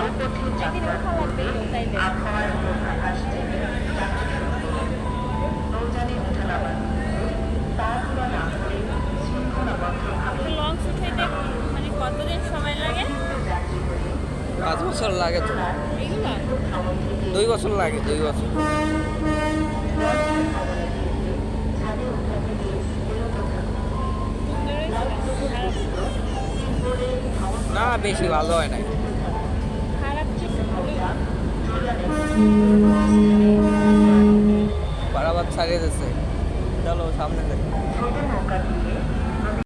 না করে শৃঙ্খলাবদ্ধভাবে long shoot হইতে মানে কতদিন সময় লাগে পাঁচ বছর লাগে তো। দুই বছর লাগে, দুই বছর। না, বেশি ভালো হয় নাই। বারাবার ছাড়িয়ে দিচ্ছে চলো সামনে দেখো